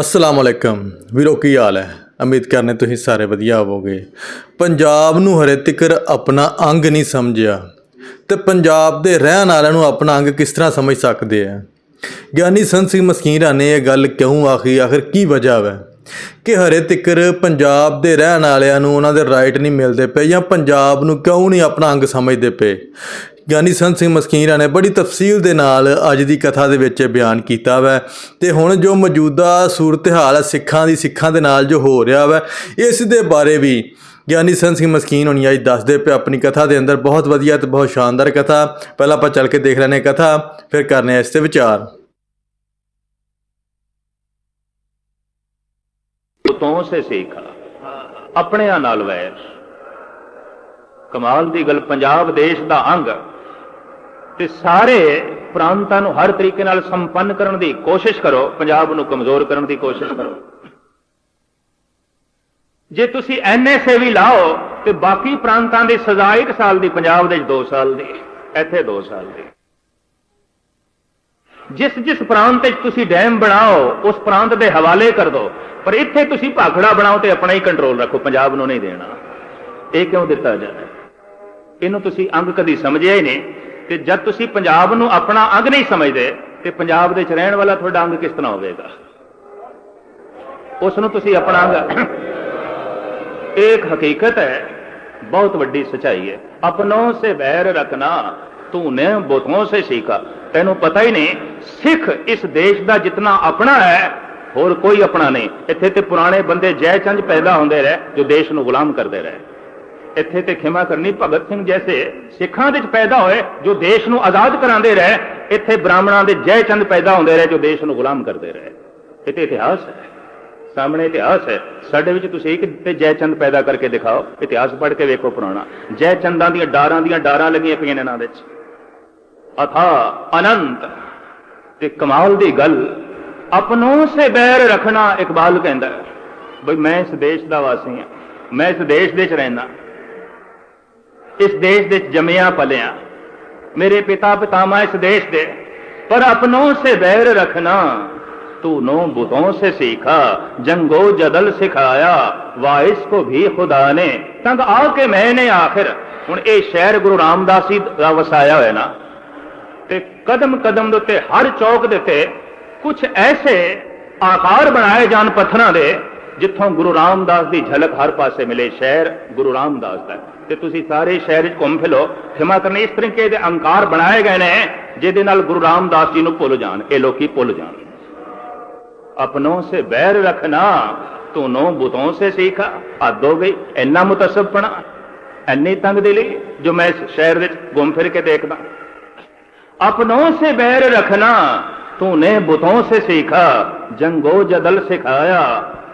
ਅਸਲਾਮ ਅਲੈਕਮ। ਵੀਰੋ, ਕੀ ਹਾਲ ਹੈ? ਉਮੀਦ ਕਰਨੇ ਤੁਸੀਂ ਸਾਰੇ ਵਧੀਆ ਹੋਵੋਗੇ। ਪੰਜਾਬ ਨੂੰ ਹਰੇ ਤਿਕਰ ਆਪਣਾ ਅੰਗ ਨਹੀਂ ਸਮਝਿਆ ਤੇ ਪੰਜਾਬ ਦੇ ਰਹਿਣ ਵਾਲਿਆਂ ਨੂੰ ਆਪਣਾ ਅੰਗ ਕਿਸ ਤਰ੍ਹਾਂ ਸਮਝ ਸਕਦੇ ਆ? ਗਿਆਨੀ ਸੰਤ ਸਿੰਘ ਮਸਕੀਨਾ ਨੇ ਇਹ ਗੱਲ ਕਿਉਂ ਆਖੀ? ਆਖਰ ਕੀ ਵਜ੍ਹਾ ਹੈ ਕਿ ਹਰੇ ਤਿਕਰ ਪੰਜਾਬ ਦੇ ਰਹਿਣ ਵਾਲਿਆਂ ਨੂੰ ਉਹਨਾਂ ਦੇ ਰਾਈਟ ਨਹੀਂ ਮਿਲਦੇ ਪਏ ਜਾਂ ਪੰਜਾਬ ਨੂੰ ਕਿਉਂ ਨਹੀਂ ਆਪਣਾ ਅੰਗ ਸਮਝਦੇ ਪਏ? ਗਿਆਨੀ ਸੰਤ ਸਿੰਘ ਮਸਕੀਨਾ ਨੇ ਬੜੀ ਤਫਸੀਲ ਦੇ ਨਾਲ ਅੱਜ ਦੀ ਕਥਾ ਦੇ ਵਿੱਚ ਬਿਆਨ ਕੀਤਾ ਵੈ। ਤੇ ਹੁਣ ਜੋ ਮੌਜੂਦਾ ਸੂਰਤ-ਹਾਲ ਸਿੱਖਾਂ ਦੀ ਸਿੱਖਾਂ ਦੇ ਨਾਲ ਜੋ ਹੋ ਰਿਹਾ ਵੈ, ਇਸ ਦੇ ਬਾਰੇ ਵੀ ਗਿਆਨੀ ਸੰਤ ਸਿੰਘ ਮਸਕੀਨ ਹੋਣੀ ਅੱਜ ਦੱਸਦੇ ਪਏ ਆਪਣੀ ਕਥਾ ਦੇ ਅੰਦਰ ਬਹੁਤ ਵਧੀਆ ਤੇ ਬਹੁਤ ਸ਼ਾਨਦਾਰ ਕਥਾ। ਪਹਿਲਾਂ ਆਪਾਂ ਚੱਲ ਕੇ ਦੇਖ ਲੈਨੇ ਕਥਾ, ਫਿਰ ਕਰਨੇ ਆ ਇਸ ਤੇ ਵਿਚਾਰ। ਤੋਂ ਸੇ ਸਿੱਖਾ, ਆਪਣਿਆਂ ਨਾਲ ਵੈਰ। ਕਮਾਲ ਦੀ ਗੱਲ ਪੰਜਾਬ ਦੇਸ਼ ਦਾ ਅੰਗ ਤੇ ਸਾਰੇ ਪ੍ਰਾਂਤਾਂ ਨੂੰ ਹਰ ਤਰੀਕੇ ਨਾਲ ਸੰਪੰਨ ਕਰਨ ਦੀ ਕੋਸ਼ਿਸ਼ ਕਰੋ, ਪੰਜਾਬ ਨੂੰ ਕਮਜ਼ੋਰ ਕਰਨ ਦੀ ਕੋਸ਼ਿਸ਼ ਕਰੋ। ਜੇ ਤੁਸੀਂ ਐਨਐਸਏ ਵੀ ਲਾਓ, ਤੇ ਬਾਕੀ ਪ੍ਰਾਂਤਾਂ ਦੀ ਸਜ਼ਾ 1 ਸਾਲ ਦੀ, ਪੰਜਾਬ ਦੇ 2 ਸਾਲ ਦੀ, ਇੱਥੇ 2 ਸਾਲ ਦੀ। ਜਿਸ ਜਿਸ ਪ੍ਰਾਂਤ ਵਿੱਚ ਤੁਸੀਂ ਡੈਮ ਬਣਾਓ, ਉਸ ਪ੍ਰਾਂਤ ਦੇ ਹਵਾਲੇ ਕਰ ਦਿਓ ਪਰ ਇੱਥੇ ਤੁਸੀਂ ਭਾਖੜਾ ਬਣਾਓ ਤੇ ਆਪਣਾ ਹੀ ਕੰਟਰੋਲ ਰੱਖੋ, ਪੰਜਾਬ ਨੂੰ ਨਹੀਂ ਦੇਣਾ। ਇਹ ਕਿਉਂ ਦਿੱਤਾ ਜਾਂਦਾ ਇਹਨੂੰ ਤੁਸੀਂ ਅੰਗ ਕਦੀ ਸਮਝਿਆ ਹੀ ਨਹੀਂ। ਤੇ ਜਦ ਤੁਸੀਂ ਪੰਜਾਬ ਨੂੰ ਆਪਣਾ ਅੰਗ ਨਹੀਂ ਸਮਝਦੇ, ਤੇ ਪੰਜਾਬ ਦੇ ਚ ਰਹਿਣ ਵਾਲਾ ਤੁਹਾਡਾ ਅੰਗ ਕਿਸ ਤਰ੍ਹਾਂ ਹੋਵੇਗਾ? ਉਸ ਨੂੰ ਤੁਸੀਂ ਆਪਣਾ ਅੰਗ ਇਹ ਇੱਕ ਹਕੀਕਤ ਹੈ, ਬਹੁਤ ਵੱਡੀ ਸਚਾਈ ਹੈ। ਆਪਣੋਂ ਸੇ ਬੈਰ ਰੱਖਣਾ ਤੂਨੇ ਬੁਤੋਂ ਸੇ ਸਿੱਖਾ ਤੈਨੂੰ ਪਤਾ ਹੀ ਨਹੀਂ, ਸਿੱਖ ਇਸ ਦੇਸ਼ ਦਾ ਜਿੰਨਾ ਆਪਣਾ ਹੈ, ਹੋਰ ਕੋਈ ਆਪਣਾ ਨਹੀਂ। ਇੱਥੇ ਤੇ ਪੁਰਾਣੇ ਬੰਦੇ ਜੈ ਚੰਦ ਪੈਦਾ ਹੁੰਦੇ ਰਹੇ, ਜੋ ਦੇਸ਼ ਨੂੰ ਗੁਲਾਮ ਕਰਦੇ ਰਹੇ। ਇੱਥੇ ਤੇ ਖਿਮਾ ਕਰਨੀ ਭਗਤ ਸਿੰਘ ਜੈਸੇ ਸਿੱਖਾਂ ਦੇ ਵਿੱਚ ਪੈਦਾ ਹੋਏ ਜੋ ਦੇਸ਼ ਨੂੰ ਆਜ਼ਾਦ ਕਰਾਉਂਦੇ ਰਹੇ, ਇੱਥੇ ਬ੍ਰਾਹਮਣਾਂ ਦੇ ਜੈ ਚੰਦ ਪੈਦਾ ਹੁੰਦੇ ਰਹੇ ਜੋ ਦੇਸ਼ ਨੂੰ ਗੁਲਾਮ ਕਰਦੇ ਰਹੇ। ਇਹ ਤੇ ਇਤਿਹਾਸ ਹੈ। ਸਾਹਮਣੇ ਇਤਿਹਾਸ ਹੈ। ਸਾਡੇ ਵਿੱਚ ਤੁਸੀਂ ਇੱਕ ਤੇ ਜੈ ਚੰਦ ਪੈਦਾ ਕਰਕੇ ਦਿਖਾਓ। ਇਤਿਹਾਸ ਪੜ੍ਹ ਕੇ ਵੇਖੋ ਪੁਰਾਣਾ। ਜੈ ਚੰਦਾਂ ਦੀਆਂ ਡਾਰਾਂ ਦੀਆਂ ਡਾਰਾਂ ਲੱਗੀਆਂ ਪਈਆਂ ਨੇ ਇਹਨਾਂ ਵਿੱਚ। ਅਥਾ ਅਨੰਤ ਤੇ ਕਮਾਲ ਦੀ ਗੱਲ, ਆਪਣੋਂ ਸੇ ਬੈਰ ਰੱਖਣਾ ਇਕਬਾਲ ਕਹਿੰਦਾ ਹੈ। ਬਈ ਮੈਂ ਇਸ ਦੇਸ਼ ਦਾ ਵਾਸੀ ਹਾਂ। ਮੈਂ ਇਸ ਦੇਸ਼ ਦੇ ਚ ਰਹਿਣਾ ਇਸ ਦੇਸ਼ ਦੇ ਚ ਜੰਮਿਆ ਪਲਿਆ ਮੇਰੇ ਪਿਤਾ ਪਿਤਾਮਾ ਇਸ ਦੇਸ਼ ਦੇ ਪਰ ਆਪਣੋਂ ਸੇ ਬੈਰ ਰੱਖਣਾ तूनो बुतों से सीखा जंगो जदल सिखाया वाइस को भी खुदा ने तंग आके मैंने आखिर ਹੁਣ ਇਹ ਸ਼ਹਿਰ ਗੁਰੂ ਰਾਮਦਾਸ ਜੀ ਦਾ ਵਸਾਇਆ ਹੋਇਆ ਨਾ ਤੇ ਕਦਮ ਕਦਮ ਦੇ ਉੱਤੇ ਹਰ ਚੌਕ ਦੇ ਉੱਤੇ ਕੁਝ ਐਸੇ ਆਕਾਰ ਬਣਾਏ ਜਾਣ ਪੱਥਰਾਂ ਦੇ ਜਿੱਥੋਂ ਗੁਰੂ ਰਾਮਦਾਸ ਦੀ ਝਲਕ ਹਰ ਪਾਸੇ ਮਿਲੇ ਸ਼ਹਿਰ ਗੁਰੂ ਰਾਮਦਾਸ ਦਾ ਤੇ ਤੁਸੀਂ ਸਾਰੇ ਸ਼ਹਿਰ 'ਚ ਘੁੰਮ ਫਿਲੋ ਹਿੰਮਤ ਨਹੀਂ, ਇਸ ਤਰੀਕੇ ਦੇ ਅਹੰਕਾਰ ਬਣਾਏ ਗਏ ਨੇ, ਜਿਹਦੇ ਨਾਲ ਗੁਰੂ ਰਾਮਦਾਸ ਜੀ ਨੂੰ ਭੁੱਲ ਜਾਣ, ਇਹ ਲੋਕੀ ਭੁੱਲ ਜਾਣ। ਆਪਣੋਂ ਸੇ ਬੈਰ ਰੱਖਣਾ ਤੂਨੋਂ ਬੁਤੋਂ ਸੇ ਸਿੱਖਾ ਆਦੋ ਗਈ, ਇੰਨਾ ਮੁਤਸਬਪਣਾ ਇੰਨੇ ਤੰਗ ਦੇ ਲਈ ਜੋ ਮੈਂ ਸ਼ਹਿਰ ਵਿੱਚ ਘੁੰਮ ਫਿਰ ਕੇ ਦੇਖਦਾ। ਆਪਣੋਂ ਸੇ ਬੈਰ ਰੱਖਣਾ, ਤੂੰ ਨੇ ਬੁਤੋਂ ਸੇ ਸਿੱਖਾ, ਜੰਗੋ ਜਦਲ ਸਿਖਾਇਆ।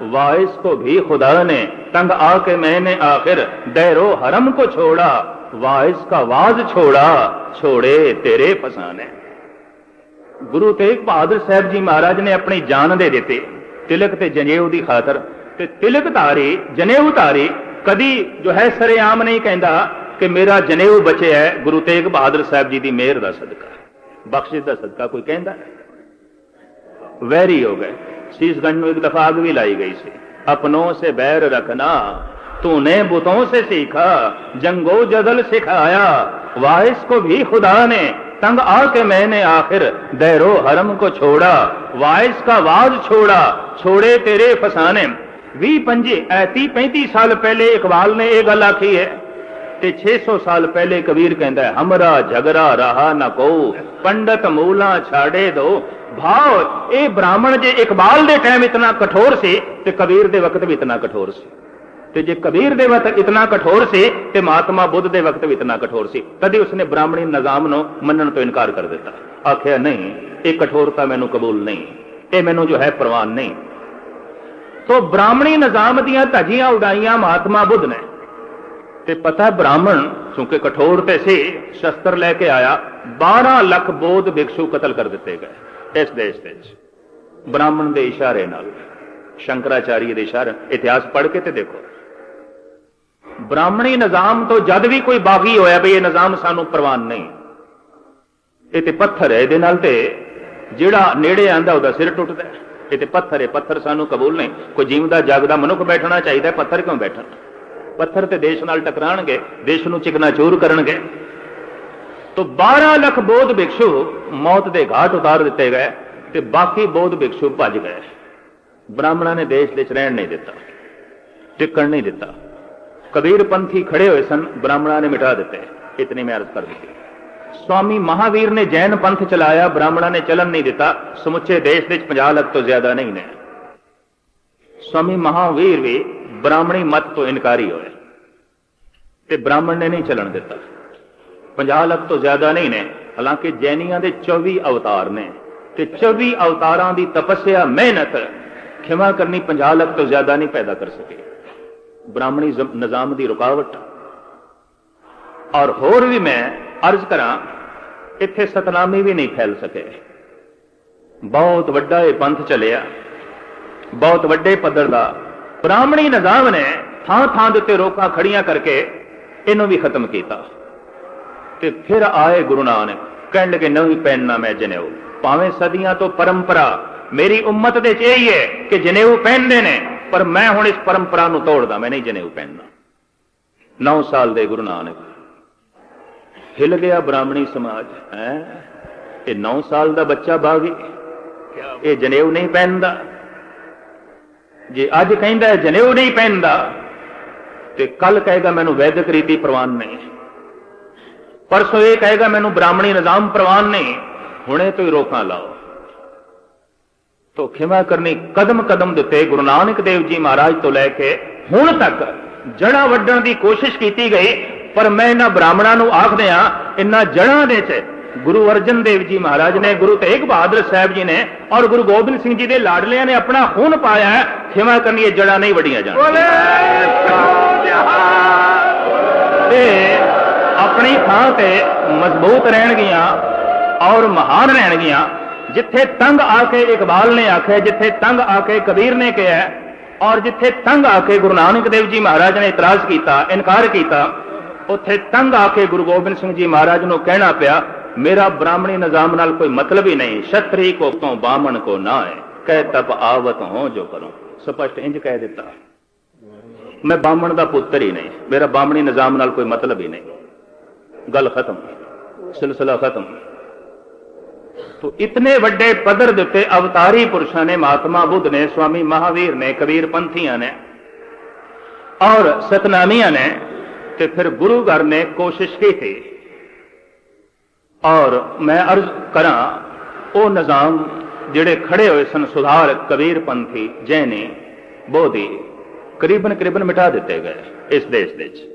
वाइस को भी खुदा ने तंग आके मैंने आखिर दैरो हरम को छोड़ा वाइस का वाज छोड़ा छोड़े तेरे फसाने ਗੁਰੂ ਤੇਗ ਬਹਾਦਰ ਸਾਹਿਬ ਜੀ ਮਹਾਰਾਜ ਨੇ ਆਪਣੀ ਜਾਨ ਦੇ ਦਿੱਤੇ ਤਿਲਕ ਤੇ ਜਨੇਊ ਦੀ ਖਾਤਰ ਤੇ ਤਿਲਕ ਧਾਰੀ ਜਨੇਊ ਧਾਰੀ ਕਦੀ ਜੋ ਹੈ ਸਰੇਆਮ ਨਹੀਂ ਕਹਿੰਦਾ ਕਿ ਮੇਰਾ ਜਨੇਊ ਬਚਿਆ ਹੈ ਗੁਰੂ ਤੇਗ ਬਹਾਦਰ ਸਾਹਿਬ ਜੀ ਦੀ ਮਿਹਰ ਦਾ ਸਦਕਾ ਬਖਸ਼ਿਸ਼ ਦਾ ਸਦਕਾ ਕੋਈ ਕਹਿੰਦਾ ਵੈਰੀ ਹੋ ਗਏ शीशगंज में एक दफ़ा आग भी लाई गई थी। अपनों से बैर रखना, तूने बुतों से सीखा, जंगो जदल सिखाया वाहिस को भी खुदा ने, तंग आके मैंने आखिर दैरो हरम को छोड़ा वाइस का वाज छोड़ा, छोड़े तेरे फसाने। वी पंजे ऐती पैंती साल पहले इकबाल ने एक गल आखी है। ते 600 साल पहले कबीर कहता है, हमरा झगड़ा रहा न को, पंडित मूला छाड़े दो ਭਾਵ ਇਹ ਬ੍ਰਾਹਮਣ ਜੇ ਇਕਬਾਲ ਦੇ ਟਾਈਮ ਇਤਨਾ ਕਠੋਰ ਸੀ ਤੇ ਕਬੀਰ ਦੇ ਵਕਤ ਵੀ ਇਤਨਾ ਕਠੋਰ ਸੀ। ਤੇ ਜੇ ਕਬੀਰ ਦੇ ਵਕਤ ਇਤਨਾ ਕਠੋਰ ਸੀ ਤੇ ਮਹਾਤਮਾ ਬੁੱਧ ਦੇ ਵਕਤ ਵੀ ਇਤਨਾ ਕਠੋਰ ਸੀ ਕਦੀ ਉਸਨੇ ਬ੍ਰਾਹਮਣੀ ਨਿਜ਼ਾਮ ਨੂੰ ਮੰਨਣ ਤੋਂ ਇਨਕਾਰ ਕਰ ਦਿੱਤਾ। ਆਖਿਆ, ਨਹੀਂ, ਇਹ ਕਠੋਰਤਾ ਮੈਨੂੰ ਕਬੂਲ ਨਹੀਂ, ਇਹ ਮੈਨੂੰ ਜੋ ਹੈ ਪ੍ਰਵਾਨ ਨਹੀਂ। ਤੋ ਬ੍ਰਾਹਮਣੀ ਨਿਜ਼ਾਮ ਦੀਆਂ ਧਜੀਆਂ ਉਡਾਈਆਂ ਮਹਾਤਮਾ ਬੁੱਧ ਨੇ। ਤੇ ਪਤਾ ਬ੍ਰਾਹਮਣ, ਕਿਉਂਕਿ ਕਠੋਰ ਤੇ ਸੀ, ਸ਼ਸਤਰ ਲੈ ਕੇ ਆਇਆ 12 ਲੱਖ ਬੋਧ ਭਿਕਸ਼ੂ ਕਤਲ ਕਰ ਦਿੱਤੇ ਗਏ। ਇਸ ਦੇਸ਼ ਵਿੱਚ। ਬ੍ਰਾਹਮਣ ਦੇ ਇਸ਼ਾਰੇ ਨਾਲ ਸ਼ੰਕਰਾਚਾਰੀ ਦੇ ਇਸ਼ਾਰੇ, ਇਤਿਹਾਸ ਪੜ੍ਹ ਕੇ ਤੇ ਦੇਖੋ। ਬ੍ਰਾਹਮਣੀ ਨਿਜ਼ਾਮ ਤੋਂ ਜਦ ਵੀ ਕੋਈ ਬਾਗੀ ਹੋਇਆ ਵੀ ਇਹ ਨਿਜ਼ਾਮ ਸਾਨੂੰ ਪ੍ਰਵਾਨ ਨਹੀਂ। ਇਹ ਤੇ ਪੱਥਰ ਹੈ ਇਹਦੇ ਨਾਲ ਤੇ, ਜਿਹੜਾ ਨੇੜੇ ਆਂਦਾ ਉਹਦਾ ਸਿਰ ਟੁੱਟਦਾ ਇਹ ਤੇ ਪੱਥਰ ਹੈ, ਪੱਥਰ ਸਾਨੂੰ ਕਬੂਲ ਨਹੀਂ। ਕੋਈ ਜੀਵਦਾ ਜਾਗਦਾ ਮਨੁੱਖ ਬੈਠਣਾ ਚਾਹੀਦਾ ਪੱਥਰ ਕਿਉਂ ਬੈਠਣ? ਪੱਥਰ ਤੇ ਦੇਸ਼ ਨਾਲ ਟਕਰਾਣਗੇ, ਦੇਸ਼ ਨੂੰ ਚਿਕਨਾ ਚੂਰ ਕਰਨਗੇ। ਤੋ 12 ਲੱਖ ਬੋਧ ਭਿਕਸ਼ੂ ਮੌਤ ਦੇ ਘਾਟ ਉਤਾਰ ਦਿੱਤੇ ਗਏ ਤੇ ਬਾਕੀ ਬੋਧ ਭਿਕਸ਼ੂ ਭੱਜ ਗਏ। ਬ੍ਰਾਹਮਣਾਂ ਨੇ ਦੇਸ਼ ਵਿੱਚ ਰਹਿਣ ਨਹੀਂ ਦਿੱਤਾ, ਟਿਕਣ ਨਹੀਂ ਦਿੱਤਾ। ਕਬੀਰ ਪੰਥੀ ਖੜੇ ਹੋਏ ਸਨ, ਬ੍ਰਾਹਮਣਾਂ ਨੇ ਮਿਟਾ ਦਿੱਤੇ। ਇਤਨੀ ਮੈਂ ਅਰਜ਼ ਕਰ ਦਿੱਤੀ ਸਵਾਮੀ ਮਹਾਵੀਰ ਨੇ ਜੈਨ ਪੰਥ ਚਲਾਇਆ, ਬ੍ਰਾਹਮਣਾਂ ਨੇ ਚੱਲਣ ਨਹੀਂ ਦਿੱਤਾ। ਸਮੁੱਚੇ ਦੇਸ਼ ਵਿੱਚ 50 ਲੱਖ ਤੋਂ ਜ਼ਿਆਦਾ ਨਹੀਂ ਨੇ। ਸਵਾਮੀ ਮਹਾਵੀਰ ਵੀ ਬ੍ਰਾਹਮਣੀ ਮਤ ਤੋਂ ਇਨਕਾਰੀ ਹੋਏ ਤੇ ਬ੍ਰਾਹਮਣ ਨੇ ਨਹੀਂ ਚੱਲਣ ਦਿੱਤਾ। 50 ਲੱਖ ਤੋਂ ਜ਼ਿਆਦਾ ਨਹੀਂ ਨੇ, ਹਾਲਾਂਕਿ ਜੈਨੀਆਂ ਦੇ 24 ਅਵਤਾਰ ਨੇ। ਤੇ 24 ਅਵਤਾਰਾਂ ਦੀ ਤਪੱਸਿਆ, ਮਿਹਨਤ ਖਿਮਾ ਕਰਨੀ 50 ਲੱਖ ਤੋਂ ਜ਼ਿਆਦਾ ਨਹੀਂ ਪੈਦਾ ਕਰ ਸਕੀ। ਬ੍ਰਾਹਮਣੀ ਨਿਜ਼ਾਮ ਦੀ ਰੁਕਾਵਟ। ਔਰ ਹੋਰ ਵੀ ਮੈਂ ਅਰਜ਼ ਕਰਾਂ, ਇੱਥੇ ਸਤਨਾਮੀ ਵੀ ਨਹੀਂ ਫੈਲ ਸਕੇ। ਬਹੁਤ ਵੱਡਾ ਇਹ ਪੰਥ ਚੱਲਿਆ। ਬਹੁਤ ਵੱਡੇ ਪੱਧਰ ਦਾ। ਬ੍ਰਾਹਮਣੀ ਨਿਜ਼ਾਮ ਨੇ ਥਾਂ ਥਾਂ ਦੇ ਉੱਤੇ ਰੋਕਾਂ ਖੜੀਆਂ ਕਰਕੇ ਇਹਨੂੰ ਵੀ ਖਤਮ ਕੀਤਾ। ਤੇ ਫਿਰ ਆਏ ਗੁਰੂ ਨਾਨਕ, ਕਹਿਣ ਲੱਗੇ, ਨਹੀਂ ਪਹਿਨਣਾ ਮੈਂ ਜਨੇਊ। ਭਾਵੇਂ ਸਦੀਆਂ ਤੋਂ ਪਰੰਪਰਾ ਮੇਰੀ ਉਮਤ ਦੇ ਚ ਇਹੀ ਹੈ ਕਿ ਜਨੇਊ ਪਹਿਨਦੇ ਨੇ, ਪਰ ਮੈਂ ਹੁਣ ਇਸ ਪਰੰਪਰਾ ਨੂੰ ਤੋੜਦਾ, ਮੈਂ ਨਹੀਂ ਜਨੇਊ ਪਹਿਨਣਾ 9 ਸਾਲ ਦੇ ਗੁਰੂ ਨਾਨਕ। ਹਿਲ ਗਿਆ ਬ੍ਰਾਹਮਣੀ ਸਮਾਜ, ਹੈ? ਇਹ 9 ਸਾਲ ਦਾ ਬੱਚਾ ਬਾਗੀ। ਇਹ ਜਨੇਊ ਨਹੀਂ ਪਹਿਨਦਾ। ਜੇ ਅੱਜ ਕਹਿੰਦਾ ਜਨੇਊ ਨਹੀਂ ਪਹਿਨਦਾ, ਤੇ ਕੱਲ ਕਹੇਗਾ, ਮੈਨੂੰ ਵੈਦਿਕ ਰੀਤੀ ਪ੍ਰਵਾਨ ਨਹੀਂ। ਪਰਸੋਂ ਇਹ ਕਹੇਗਾ ਮੈਨੂੰ ਬ੍ਰਾਹਮਣੀ ਨਿਜ਼ਾਮ ਪ੍ਰਵਾਨ ਨਹੀਂ। ਹੁਣੇ ਤੋਂ ਹੀ ਰੋਕਾਂ ਲਾਓ। ਤੋ ਖਿਮਾ ਕਰਨੀ ਕਦਮ ਕਦਮ ਦੇ ਉੱਤੇ ਗੁਰੂ ਨਾਨਕ ਦੇਵ ਜੀ ਮਹਾਰਾਜ ਤੋਂ ਲੈ ਕੇ ਹੁਣ ਤੱਕ ਜੜਾਂ ਵੱਢਣ ਦੀ ਕੋਸ਼ਿਸ਼ ਕੀਤੀ ਗਈ ਪਰ ਮੈਂ ਇਹਨਾਂ ਬ੍ਰਾਹਮਣਾਂ ਨੂੰ ਆਖਦੇ ਆ ਇਹਨਾਂ ਜੜਾਂ ਦੇ ਚ ਗੁਰੂ ਅਰਜਨ ਦੇਵ ਜੀ ਮਹਾਰਾਜ ਨੇ ਗੁਰੂ ਤੇਗ ਬਹਾਦਰ ਸਾਹਿਬ ਜੀ ਨੇ ਔਰ ਗੁਰੂ ਗੋਬਿੰਦ ਸਿੰਘ ਜੀ ਦੇ ਲਾਡਲਿਆਂ ਨੇ ਆਪਣਾ ਖੂਨ ਪਾਇਆ ਹੈ ਖਿਮਾ ਕਰਨੀ ਇਹ ਜੜਾਂ ਨਹੀਂ ਵੱਡੀਆਂ ਜਾਣਗੀਆਂ ਤੇ ਆਪਣੀ ਥਾਂ ਤੇ ਮਜ਼ਬੂਤ ਰਹਿਣਗੀਆਂ ਔਰ ਮਹਾਨ ਰਹਿਣਗੀਆਂ। ਜਿੱਥੇ ਤੰਗ ਆ ਕੇ ਇਕਬਾਲ ਨੇ ਆਖਿਆ, ਜਿੱਥੇ ਤੰਗ ਆ ਕੇ ਕਬੀਰ ਨੇ ਕਿਹਾ ਔਰ ਜਿੱਥੇ ਤੰਗ ਆ ਕੇ ਗੁਰੂ ਨਾਨਕ ਦੇਵ ਜੀ ਮਹਾਰਾਜ ਨੇ ਇਤਰਾਜ਼ ਕੀਤਾ, ਇਨਕਾਰ ਕੀਤਾ, ਉੱਥੇ ਤੰਗ ਆ ਕੇ ਗੁਰੂ ਗੋਬਿੰਦ ਸਿੰਘ ਜੀ ਮਹਾਰਾਜ ਨੂੰ ਕਹਿਣਾ ਪਿਆ, ਮੇਰਾ ਬ੍ਰਾਹਮਣੀ ਨਿਜ਼ਾਮ ਨਾਲ ਕੋਈ ਮਤਲਬ ਹੀ ਨਹੀਂ, ਛਤਰੀ ਕੋ ਤੋਂ ਬਾਮਣ ਕੋ ਨਾ ਹੈ ਕਹਿ ਤਪ ਆਵਤ ਹੋ ਜੋ ਕਰੋ। ਸਪਸ਼ਟ ਇੰਜ ਕਹਿ ਦਿੱਤਾ। ਮੈਂ ਬਾਹਮਣ ਦਾ ਪੁੱਤਰ ਹੀ ਨਹੀਂ, ਮੇਰਾ ਬਾਹਮਣੀ ਨਿਜ਼ਾਮ ਨਾਲ ਕੋਈ ਮਤਲਬ ਹੀ ਨਹੀਂ। ਗੱਲ ਖਤਮ, ਸਿਲਸਿਲਾ ਖਤਮ। ਤੋ ਇਤਨੇ ਵੱਡੇ ਪੱਧਰ ਦੇ ਉੱਤੇ ਅਵਤਾਰੀ ਪੁਰਸ਼ਾਂ ਨੇ ਮਹਾਤਮਾ ਬੁੱਧ ਨੇ, ਸਵਾਮੀ ਮਹਾਵੀਰ ਨੇ, ਕਬੀਰ ਪੰਥੀਆਂ ਨੇ ਔਰ ਸਤਨਾਮੀਆਂ ਨੇ ਤੇ ਫਿਰ ਗੁਰੂ ਘਰ ਨੇ ਕੋਸ਼ਿਸ਼ ਕੀਤੀ। ਔਰ ਮੈਂ ਅਰਜ਼ ਕਰਾਂ, ਉਹ ਨਿਜ਼ਾਮ ਜਿਹੜੇ ਖੜੇ ਹੋਏ ਸਨ ਸੁਧਾਰ ਕਬੀਰ ਪੰਥੀ, ਜੈਨੀ, ਬੋਧੀ ਕਰੀਬਨ ਕਰੀਬਨ ਮਿਟਾ ਦਿੱਤੇ ਗਏ ਇਸ ਦੇਸ਼ ਦੇ ਵਿੱਚ।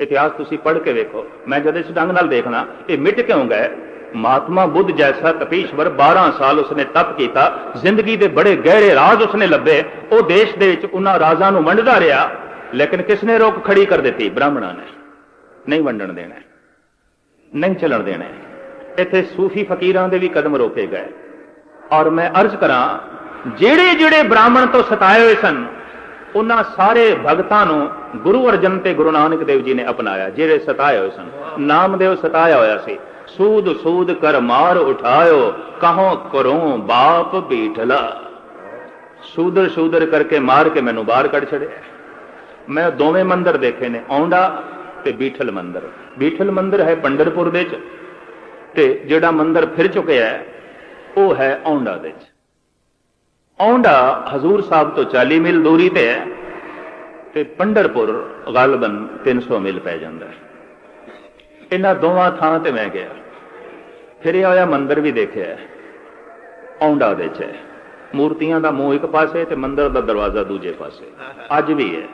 ਇਤਿਹਾਸ ਤੁਸੀਂ ਪੜ੍ਹ ਕੇ ਵੇਖੋ। ਮੈਂ ਜਦ ਇਸ ਢੰਗ ਨਾਲ ਦੇਖਣਾ ਇਹ ਮਿਟ ਕਿਉਂ ਗਏ? ਮਹਾਤਮਾ ਬੁੱਧ ਜੈਸਾ ਤਪੀਸ਼ਵਰ 12 ਸਾਲ ਉਸਨੇ ਤਪ ਕੀਤਾ, ਜ਼ਿੰਦਗੀ ਦੇ ਬੜੇ ਗਹਿਰੇ ਰਾਜ਼ ਉਸਨੇ ਲੱਭੇ, ਉਹ ਦੇਸ਼ ਦੇ ਵਿੱਚ ਉਹਨਾਂ ਰਾਜ਼ਾਂ ਨੂੰ ਵੰਡਦਾ ਰਿਹਾ, ਲੇਕਿਨ ਕਿਸਨੇ ਰੋਕ ਖੜੀ ਕਰ ਦਿੱਤੀ? ਬ੍ਰਾਹਮਣਾਂ ਨੇ। ਨਹੀਂ ਵੰਡਣ ਦੇਣਾ ਨਹੀਂ ਚੱਲਣ ਦੇਣਾ ਇੱਥੇ ਸੂਫੀ ਫਕੀਰਾਂ ਦੇ ਵੀ ਕਦਮ ਰੋਕੇ ਗਏ। ਔਰ ਮੈਂ ਅਰਜ਼ ਕਰਾਂ ਜਿਹੜੇ ਜਿਹੜੇ ਬ੍ਰਾਹਮਣ ਤੋਂ ਸਤਾਏ ਹੋਏ ਸਨ ਉਹਨਾਂ ਸਾਰੇ ਭਗਤਾਂ ਨੂੰ ਗੁਰੂ ਅਰਜਨ ਤੇ ਗੁਰੂ ਨਾਨਕ ਦੇਵ ਜੀ ਨੇ ਅਪਣਾਇਆ, ਜਿਹੜੇ ਸਤਾਏ ਹੋਏ ਸਨ। ਨਾਮਦੇਵ ਸਤਾਇਆ ਹੋਇਆ ਸੀ। ਸੂਦ ਸੂਦ ਕਰ ਮਾਰ ਉਠਾਇਓ, ਕਹੋ ਕਰੋ ਬਾਪ ਬੀਠਲਾ। ਸੂਦਰ ਸੂਦਰ ਕਰਕੇ ਮਾਰ ਕੇ ਮੈਨੂੰ ਬਾਹਰ ਕੱਢ ਛੜਿਆ ਮੈਂ ਦੋਵੇਂ ਮੰਦਰ ਦੇਖੇ ਨੇ ਔਂਡਾ ਤੇ ਬੀਠਲ ਮੰਦਰ। ਬੀਠਲ ਮੰਦਰ ਹੈ ਪੰਡਰਪੁਰ ਦੇ ਚ ਤੇ ਜਿਹੜਾ ਮੰਦਰ ਫਿਰ ਚੁੱਕਿਆ ਉਹ ਹੈ ਔਂਡਾ ਦੇ ਚ। ਔਂਡਾ ਹਜ਼ੂਰ ਸਾਹਿਬ ਤੋਂ 40 ਮੀਲ ਦੂਰੀ ਤੇ ਹੈ ਤੇ ਪੰਡਰਪੁਰ ਗਾਲਬਨ 300 ਮੀਲ ਪੈ ਜਾਂਦਾ ਹੈ। ਇਹਨਾਂ ਦੋਵਾਂ ਥਾਂ ਤੇ ਮੈਂ ਗਿਆ। ਫਿਰ ਇਹ ਹੋਇਆ ਮੰਦਰ ਵੀ ਦੇਖਿਆ ਹੈ। ਔਂਡਾ ਦੇ ਚ ਮੂਰਤੀਆਂ ਦਾ ਮੂੰਹ ਇੱਕ ਪਾਸੇ ਤੇ ਮੰਦਰ ਦਾ ਦਰਵਾਜ਼ਾ ਦੂਜੇ ਪਾਸੇ। ਅੱਜ ਵੀ ਹੈ।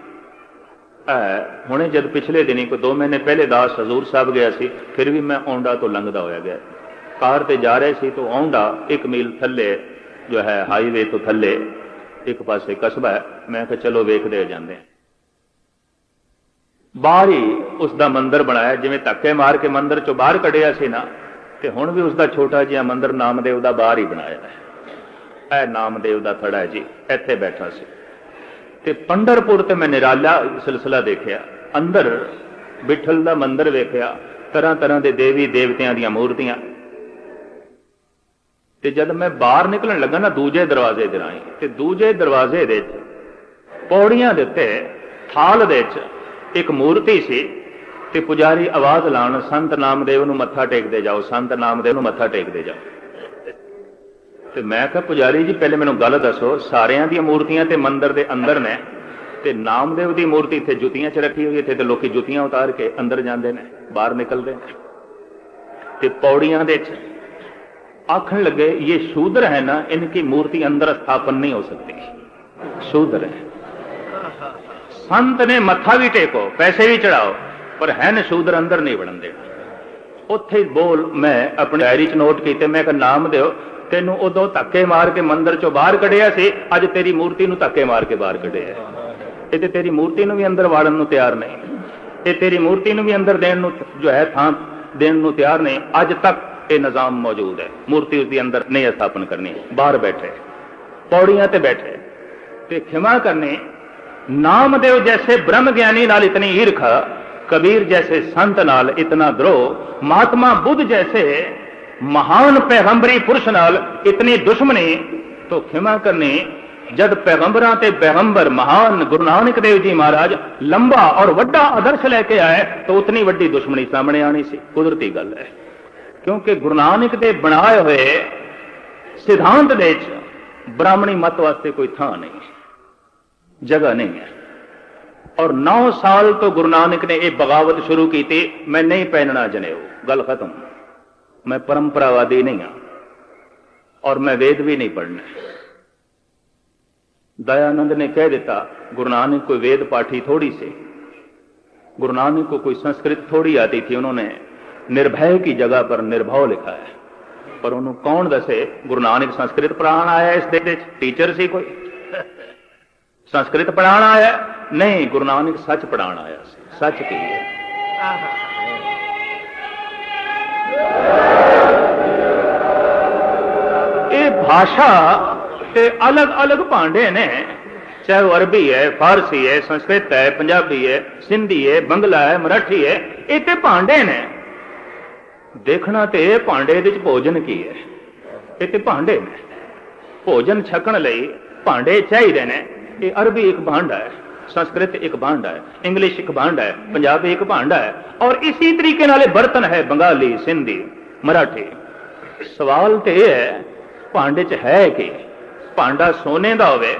ਹੁਣੇ ਜਦ ਪਿਛਲੇ ਦਿਨੀ ਕੋਈ 2 ਮਹੀਨੇ ਪਹਿਲੇ ਦਾਸ ਹਜ਼ੂਰ ਸਾਹਿਬ ਗਿਆ ਸੀ, ਫਿਰ ਵੀ ਮੈਂ ਔਂਡਾ ਤੋਂ ਲੰਘਦਾ ਹੋਇਆ ਗਿਆ। ਕਾਰ ਤੇ ਜਾ ਰਿਹਾ ਸੀ ਤਾਂ ਔਂਡਾ 1 ਮੀਲ ਥੱਲੇ ਜੋ ਹੈ ਹਾਈਵੇ ਤੋਂ ਥੱਲੇ, ਇੱਕ ਪਾਸੇ ਕਸਬਾ ਹੈ। ਮੈਂ ਕਿਹਾ, ਚਲੋ ਵੇਖਦੇ ਜਾਂਦੇ ਹਾਂ। ਬਾਹਰ ਹੀ ਉਸ ਦਾ ਮੰਦਿਰ ਬਣਾਇਆ, ਜਿਵੇਂ ਧੱਕੇ ਮਾਰ ਕੇ ਮੰਦਿਰ ਚੋਂ ਬਾਹਰ ਕੱਢਿਆ ਸੀ ਨਾ, ਤੇ ਹੁਣ ਵੀ ਉਸ ਦਾ ਛੋਟਾ ਜਿਹਾ ਮੰਦਿਰ ਨਾਮਦੇਵ ਦਾ ਬਾਹਰ ਹੀ ਬਣਾਇਆ ਹੈ। ਇਹ ਨਾਮਦੇਵ ਦਾ ਥੜਾ ਹੈ ਜੀ, ਇੱਥੇ ਬੈਠਾ ਸੀ। ਤੇ ਪੰਡਰਪੁਰ ਤੇ ਮੈਂ ਨਿਰਾਲਾ ਸਿਲਸਿਲਾ ਦੇਖਿਆ। ਅੰਦਰ ਵਿਠਲ ਦਾ ਮੰਦਿਰ ਵੇਖਿਆ, ਤਰ੍ਹਾਂ ਤਰ੍ਹਾਂ ਦੇ ਦੇਵੀ ਦੇਵਤਿਆਂ ਦੀਆਂ ਮੂਰਤੀਆਂ। ਤੇ ਜਦ ਮੈਂ ਬਾਹਰ ਨਿਕਲਣ ਲੱਗਾ ਨਾ ਦੂਜੇ ਦਰਵਾਜ਼ੇ ਦੇ ਰਾਹੀਂ, ਤੇ ਦੂਜੇ ਦਰਵਾਜ਼ੇ ਦੇ ਵਿੱਚ, ਪੌੜੀਆਂ ਦੇ ਉੱਤੇ, ਥਾਲ ਦੇ ਵਿੱਚ ਇੱਕ ਮੂਰਤੀ ਸੀ, ਤੇ ਪੁਜਾਰੀ ਆਵਾਜ਼ ਲਾਉਣ, ਸੰਤ ਨਾਮਦੇਵ ਨੂੰ ਮੱਥਾ ਟੇਕਦੇ ਜਾਓ, ਸੰਤ ਨਾਮਦੇਵ ਨੂੰ ਮੱਥਾ ਟੇਕਦੇ ਜਾਓ। ਤੇ ਮੈਂ ਕਿਹਾ, ਪੁਜਾਰੀ ਜੀ, ਪਹਿਲੇ ਮੈਨੂੰ ਗੱਲ ਦੱਸੋ, ਸਾਰਿਆਂ ਦੀਆਂ ਮੂਰਤੀਆਂ ਤੇ ਮੰਦਿਰ ਦੇ ਅੰਦਰ ਨੇ, ਤੇ ਨਾਮਦੇਵ ਦੀ ਮੂਰਤੀ ਇੱਥੇ ਜੁੱਤੀਆਂ 'ਚ ਰੱਖੀ ਹੋਈ ਇੱਥੇ ਤੇ ਲੋਕੀ ਜੁੱਤੀਆਂ ਉਤਾਰ ਕੇ ਅੰਦਰ ਜਾਂਦੇ ਨੇ, ਬਾਹਰ ਨਿਕਲਦੇ ਨੇ। ਤੇ ਪੌੜੀਆਂ ਦੇ 'ਚ आखन लगे ये शूद्र है ना इनकी मूर्ति अंदर स्थापन नहीं हो सकती शूद्र है संत ने मत्था भी टेको पैसे भी चढ़ाओ पर है न शूद्र अंदर नहीं बढ़न देना ਉੱਥੇ ਹੀ ਬੋਲ ਮੈਂ ਆਪਣੀ ਡਾਇਰੀ 'ਚ ਨੋਟ ਕੀਤੇ ਮੈਂ ਕਿ ਨਾਮ ਦਿਓ ਤੈਨੂੰ ਉਦੋਂ ਧੱਕੇ ਮਾਰ ਕੇ ਮੰਦਿਰ 'ਚੋਂ ਬਾਹਰ ਕੱਢਿਆ ਸੀ ਅੱਜ ਤੇਰੀ ਮੂਰਤੀ ਨੂੰ ਧੱਕੇ ਮਾਰ ਕੇ ਬਾਹਰ ਕੱਢਿਆ ਇਹ ਤੇ ਤੇਰੀ ਮੂਰਤੀ ਨੂੰ ਵੀ ਅੰਦਰ ਵਾੜਨ ਨੂੰ ਤਿਆਰ ਨਹੀਂ ਇਹ ਤੇਰੀ ਮੂਰਤੀ ਨੂੰ ਵੀ ਅੰਦਰ ਦੇਣ ਨੂੰ ਜੋ ਹੈ ਥਾਂ ਦੇਣ ਨੂੰ ਤਿਆਰ ਨਹੀਂ ਅੱਜ ਤੱਕ ਇਹ ਨਿਜ਼ਾਮ ਮੌਜੂਦ ਹੈ। ਮੂਰਤੀ ਉਸ ਦੇ ਅੰਦਰ ਨਹੀਂ ਸਥਾਪਨ ਕਰਨੀ ਬਾਹਰ ਬੈਠੇ। ਪੌੜੀਆਂ ਤੇ ਬੈਠੇ। ਤੇ ਖਿਮਾ ਕਰਨੀ, ਨਾਮਦੇਵ ਜੈਸੇ ਬ੍ਰਹਮ ਗਿਆਨੀ ਨਾਲ ਇਤਨੀ ਈਰਖ, ਕਬੀਰ ਜੈਸੇ ਸੰਤ ਨਾਲ ਇਤਨਾ ਦਰੋਹ, ਮਹਾਤਮਾ ਬੁੱਧ ਜੈਸੇ ਮਹਾਨ ਪੈਗੰਬਰੀ ਪੁਰਸ਼ ਨਾਲ ਇਤਨੀ ਦੁਸ਼ਮਣੀ, ਤੋਂ ਖਿਮਾ ਕਰਨੀ, ਜਦ ਪੈਗੰਬਰਾਂ ਤੇ ਪੈਗੰਬਰ ਮਹਾਨ ਗੁਰੂ ਨਾਨਕ ਦੇਵ ਜੀ ਮਹਾਰਾਜ ਲੰਬਾ ਔਰ ਵੱਡਾ ਆਦਰਸ਼ ਲੈ ਕੇ ਆਏ, ਤਾਂ ਉਤਨੀ ਵੱਡੀ ਦੁਸ਼ਮਣੀ ਸਾਹਮਣੇ ਆਣੀ ਸੀ। ਕੁਦਰਤੀ ਗੱਲ ਹੈ। ਕਿਉਂਕਿ ਗੁਰੂ ਨਾਨਕ ਦੇ ਬਣਾਏ ਹੋਏ ਸਿਧਾਂਤ ਦੇ ਵਿੱਚ ਬ੍ਰਾਹਮਣੀ ਮਤ ਵਾਸਤੇ ਕੋਈ ਥਾਂ ਨਹੀਂ ਜਗ੍ਹਾ ਨਹੀਂ ਹੈ ਔਰ 9 ਸਾਲ ਤੋਂ ਗੁਰੂ ਨਾਨਕ ਨੇ ਇਹ ਬਗਾਵਤ ਸ਼ੁਰੂ ਕੀਤੀ ਮੈਂ ਨਹੀਂ ਪਹਿਨਣਾ ਜਨੇਊ ਗੱਲ ਖਤਮ ਮੈਂ ਪਰੰਪਰਾਵਾਦੀ ਨਹੀਂ ਹਾਂ ਔਰ ਮੈਂ ਵੇਦ ਵੀ ਨਹੀਂ ਪੜ੍ਹਨਾ दयानंद ने कह देता गुरु नानक कोई वेद पाठी थोड़ी से गुरु नानक को कोई संस्कृत थोड़ी आती थी उन्होंने ਨਿਰਭੈ ਕੀ ਜਗ੍ਹਾ ਪਰ ਨਿਰਭਉ ਲਿਖਾ ਹੈ। ਪਰ ਉਹਨੂੰ ਕੌਣ ਦੱਸੇ? ਗੁਰੂ ਨਾਨਕ ਸੰਸਕ੍ਰਿਤ ਪੜਾਉਣ ਆਇਆ ਇਸ ਦੇ ਵਿੱਚ? ਟੀਚਰ ਸੀ ਕੋਈ? ਸੰਸਕ੍ਰਿਤ ਪੜਾਉਣ ਆਇਆ? ਨਹੀਂ, ਗੁਰੂ ਨਾਨਕ ਸੱਚ ਪੜਾਉਣ ਆਇਆ ਸੀ। ਸੱਚ ਕੀ ਹੈ? ਇਹ ਭਾਸ਼ਾ ਤੇ ਅਲੱਗ-ਅਲੱਗ ਭਾਂਡੇ ਨੇ। ਚਾਹੇ ਉਹ ਅਰਬੀ ਹੈ, ਫਾਰਸੀ ਹੈ, ਸੰਸਕ੍ਰਿਤ ਹੈ, ਪੰਜਾਬੀ ਹੈ, ਸਿੰਧੀ ਹੈ, ਬੰਗਲਾ ਹੈ, ਮਰਾਠੀ ਹੈ, ਇਹ ਤੇ ਭਾਂਡੇ ਨੇ। ਦੇਖਣਾ ਤੇ ਇਹ ਭਾਂਡੇ ਵਿੱਚ ਭੋਜਨ ਕੀ ਹੈ? ਇਹ ਤੇ ਭਾਂਡੇ ਨੇ। ਭੋਜਨ ਛਕਣ ਲਈ ਭਾਂਡੇ ਚਾਹੀਦੇ ਨੇ। ਇਹ ਅਰਬੀ ਇੱਕ ਭਾਂਡਾ ਹੈ, ਸੰਸਕ੍ਰਿਤ ਇੱਕ ਭਾਂਡਾ ਹੈ, ਇੰਗਲਿਸ਼ ਇੱਕ ਭਾਂਡਾ ਹੈ, ਪੰਜਾਬੀ ਇੱਕ ਭਾਂਡਾ ਹੈ ਔਰ ਇਸੇ ਤਰੀਕੇ ਨਾਲ ਇਹ ਬਰਤਨ ਹੈ ਬੰਗਾਲੀ, ਸਿੰਧੀ, ਮਰਾਠੀ। ਸਵਾਲ ਤੇ ਇਹ ਹੈ, ਭਾਂਡੇ 'ਚ ਹੈ ਕਿ? ਭਾਂਡਾ ਸੋਨੇ ਦਾ ਹੋਵੇ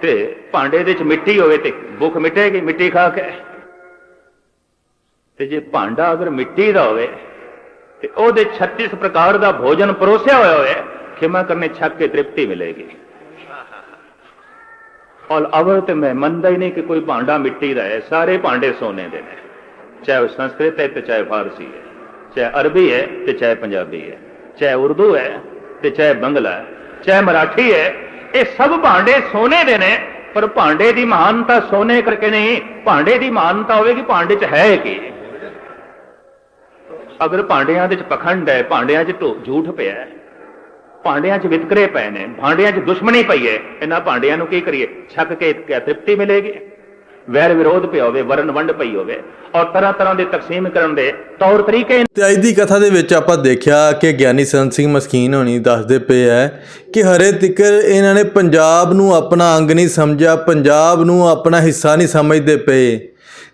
ਤੇ ਭਾਂਡੇ ਦੇ ਵਿੱਚ ਮਿੱਟੀ ਹੋਵੇ ਤੇ ਭੁੱਖ ਮਿਟੇਗੀ, ਮਿੱਟੀ ਖਾ ਕੇ। ਤੇ ਜੇ ਭਾਂਡਾ ਅਗਰ ਮਿੱਟੀ ਦਾ ਹੋਵੇ ਤੇ ਉਹਦੇ 36 ਪ੍ਰਕਾਰ ਦਾ ਭੋਜਨ ਪਰੋਸਿਆ ਹੋਇਆ ਹੋਇਆ ਖਿਮਾ ਕਰਨੇ ਛੱਕ ਕੇ ਤ੍ਰਿਪਤੀ ਮਿਲੇਗੀ। ਔਰ ਅਵਰ ਤੇ ਮੈਂ ਮੰਨਦਾ ਹੀ ਨਹੀਂ ਕਿ ਕੋਈ ਭਾਂਡਾ ਮਿੱਟੀ ਦਾ ਹੈ, ਸਾਰੇ ਭਾਂਡੇ ਸੋਨੇ ਦੇ ਨੇ। ਚਾਹੇ ਉਹ ਸੰਸਕ੍ਰਿਤ ਹੈ ਤੇ ਚਾਹੇ ਫਾਰਸੀ ਹੈ, ਚਾਹੇ ਅਰਬੀ ਹੈ ਤੇ ਚਾਹੇ ਪੰਜਾਬੀ ਹੈ, ਚਾਹੇ ਉਰਦੂ ਹੈ ਤੇ ਚਾਹੇ ਬੰਗਲਾ ਹੈ, ਚਾਹੇ ਮਰਾਠੀ ਹੈ, ਇਹ ਸਭ ਭਾਂਡੇ ਸੋਨੇ ਦੇ ਨੇ, ਪਰ ਭਾਂਡੇ ਦੀ ਮਹਾਨਤਾ ਸੋਨੇ ਕਰਕੇ ਨਹੀਂ, ਭਾਂਡੇ ਦੀ ਮਹਾਨਤਾ ਹੋਵੇਗੀ, ਭਾਂਡੇ 'ਚ ਹੈ ਕੀ? ਅਗਰ ਭਾਂਡਿਆਂ ਦੇ 'ਚ ਪਖੰਡ ਹੈ, ਭਾਂਡਿਆਂ 'ਚ ਝੂਠ ਪਿਆ ਹੈ। ਭਾਂਡਿਆਂ 'ਚ ਵਿਤਕਰੇ ਪਏ ਨੇ, ਭਾਂਡਿਆਂ 'ਚ ਦੁਸ਼ਮਣੀ ਪਈ ਹੈ। ਇਹਨਾਂ ਭਾਂਡਿਆਂ ਨੂੰ ਕੀ ਕਰੀਏ? ਛੱਕ ਕੇ ਤ੍ਰਿਪਤੀ ਮਿਲੇਗੀ? ਵੈਰ ਵਿਰੋਧ ਪਿਆ ਹੋਵੇ, ਵਰਨ ਵੰਡ ਪਈ ਹੋਵੇ। ਔਰ ਤਰ੍ਹਾਂ ਤਰ੍ਹਾਂ ਦੇ ਤਕਸੀਮ ਕਰਨ ਦੇ ਤੌਰ ਤਰੀਕੇ ਤੇ ਅੱਜ ਦੀ ਕਥਾ ਦੇ ਵਿੱਚ ਆਪਾਂ ਦੇਖਿਆ ਕਿ ਗਿਆਨੀ ਸੰਤ ਸਿੰਘ ਮਸਕੀਨ ਹੋਣੀ ਦੱਸਦੇ ਪਏ ਐ ਕਿ ਹਰੇ ਤਿੱਕਰ ਇਹਨਾਂ ਨੇ ਪੰਜਾਬ ਨੂੰ ਆਪਣਾ ਅੰਗ ਨਹੀਂ ਸਮਝਿਆ, ਪੰਜਾਬ ਨੂੰ ਆਪਣਾ ਹਿੱਸਾ ਨਹੀਂ ਸਮਝਦੇ ਪਏ।